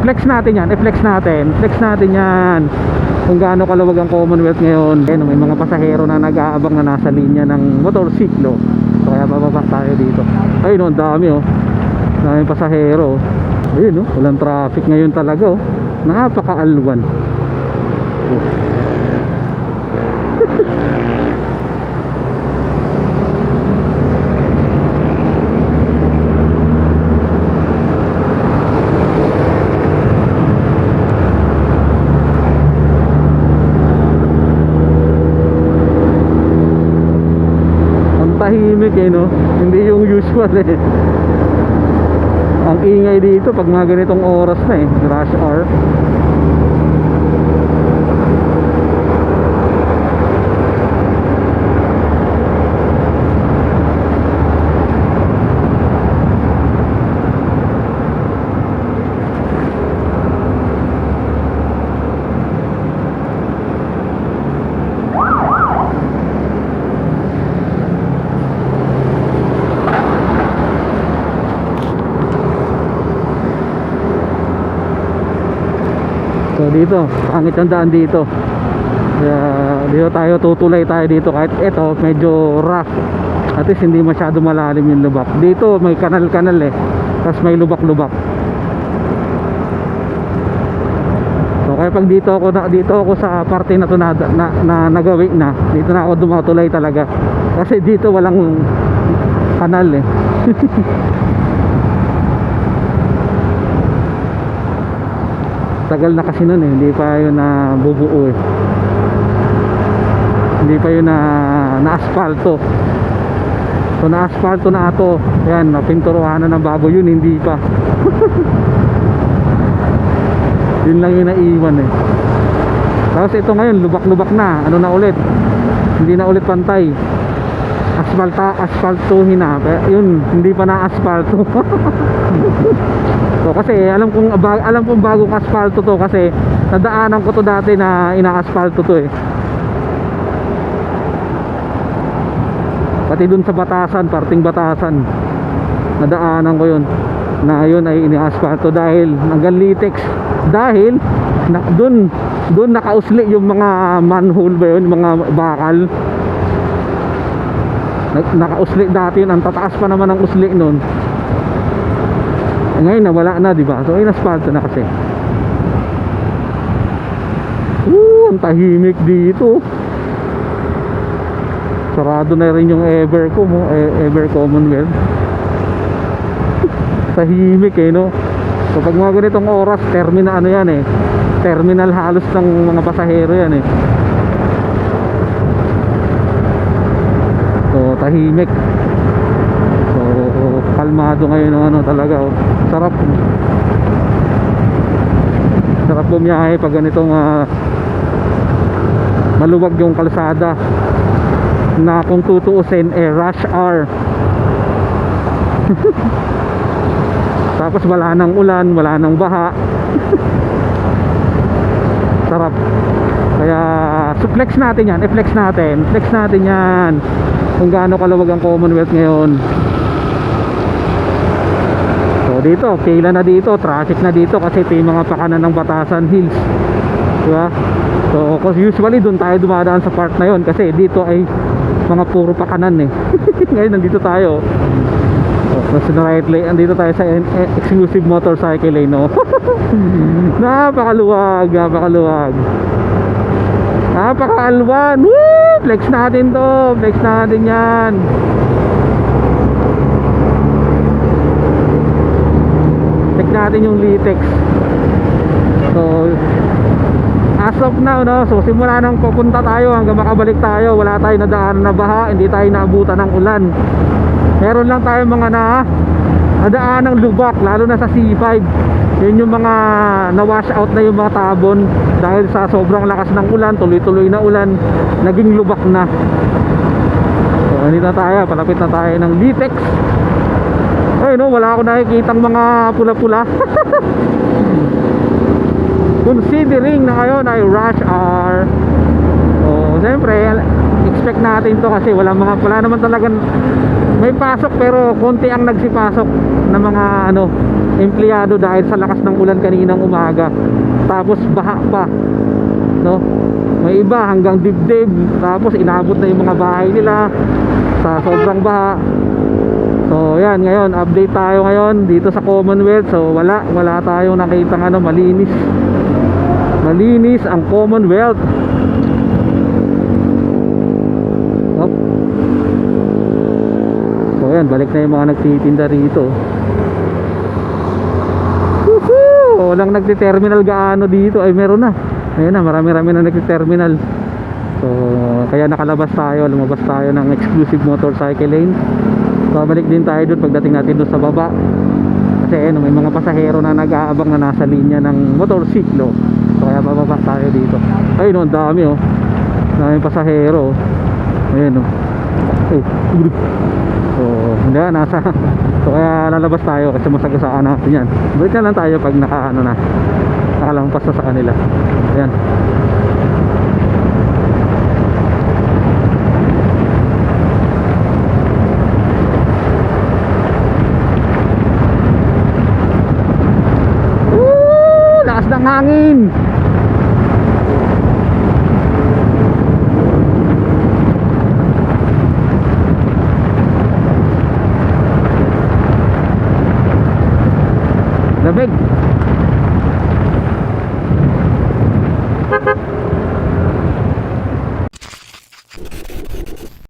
flex natin yan, i-flex natin. Flex natin yan. Kung gaano kaluwag ang Commonwealth ngayon. Ayun, may mga pasahero na nag-aabang na nasa linya ng motorsiklo. So kaya bababa tayo dito. Ayun, oh, ang dami oh. Daming pasahero. Ayun, oh, walang traffic ngayon talaga oh. Napaka-alwan. Oh. Ang tahimik eh no? Hindi yung usual eh. Ang ingay dito pag mga ganitong oras na eh. Rush hour So dito, pangit ang daan dito. Kaya dito tayo tutulay tayo dito kahit ito medyo rough. At least hindi masyado malalim yung lubak. Dito may kanal-kanal eh. Tapos may lubak-lubak. So kaya pag dito ako na dito ako sa parte na to na, na, na nagawi na, dito na ako dumatulay talaga. Kasi dito walang kanal eh. tagal na kasi nun eh. Hindi pa yun na bubuo eh. Hindi pa yun na na asfalto so na asfalto na ato. Yan napinturuhan na ng bago yun. Hindi pa. Yun lang yung naiwan eh. Tapos ito ngayon lubak lubak na. Ano na ulit? Hindi na ulit pantay asfalta asfaltuhin na Kaya yun hindi pa na asfalto So kasi alam kong alam kong bagong asfalto to kasi nadaanan ko to dati na ina-asfalto to eh. Pati dun sa Batasan, parting Batasan. Nadaanan ko yun na yun ay ini-asfalto dahil hanggang Litex dahil na, dun dun nakausli yung mga manhole ba yun, mga bakal. Na- Nakausli dati yun, ang tataas pa naman ang usli nun. Eh, ngayon nawala na, di ba? So, inaspalto na kasi. Woo, ang tahimik dito. Sarado na rin yung Evercom, oh, eh, Ever Commonwealth. tahimik eh, no? So, pag mga ganitong oras, terminal ano yan eh. Terminal halos ng mga pasahero yan eh. So, tahimik. So, kalmado ngayon ano talaga oh. Sarap. Sarap bumiyahe pag ganitong ah, maluwag yung kalsada na kung tutuusin eh rush hour. Tapos wala nang ulan, wala nang baha. Sarap. Kaya so flex natin yan, i-flex natin. Flex natin yan. Kung gaano kaluwag ang Commonwealth ngayon. So dito, kailan na dito, traffic na dito kasi ito yung mga pakanan ng Batasan Hills. Diba? So kasi usually doon tayo dumadaan sa part na yon kasi dito ay mga puro pakanan eh. Ngayon nandito tayo. Nasa na right lane, andito tayo sa eh, exclusive motorcycle lane, no? napakaluwag, napakaluwag. Napakaalwan. Woo! Flex natin to. Flex natin yan. Check natin yung Litex. So, as of now, no? So, simula nang pupunta tayo hanggang makabalik tayo, wala tayong nadaan na baha, hindi tayo naabutan ng ulan. Meron lang tayo mga na nadaan ng lubak, lalo na sa C5. Yun yung mga na-wash out na yung mga tabon dahil sa sobrang lakas ng ulan, tuloy-tuloy na ulan, naging lubak na. So, andito na tayo, palapit na tayo ng Litex. Ay no, wala ako nakikitang mga pula-pula. Considering na ngayon ay rush hour. So, siyempre, expect natin to kasi wala mga wala naman talagang may pasok pero konti ang nagsipasok na mga ano empleyado dahil sa lakas ng ulan kaninang umaga. Tapos baha pa. No? May iba hanggang dibdib. Tapos inabot na yung mga bahay nila sa sobrang baha. So yan ngayon update tayo ngayon dito sa Commonwealth. So wala wala tayong nakitang ano malinis. Malinis ang Commonwealth. So yan balik na yung mga nagtitinda rito. Woohoo! Walang nagti-terminal gaano dito. Ay meron na. Ayun na, marami-rami na nagti-terminal. So, kaya nakalabas tayo, lumabas tayo ng exclusive motorcycle lane. Babalik din tayo doon pagdating natin doon sa baba. Kasi ayun, may mga pasahero na nag-aabang na nasa linya ng motorsiklo. So, kaya bababa tayo dito. Ayun, oh, ang dami oh. Daming pasahero. oh. Ayun oh. Oh. So, hindi nasa So kaya lalabas tayo kasi masagasaan natin yan. Balik na lang tayo pag naka ano na Nakalampas na sa kanila. Ayan. Woo! Lakas ng hangin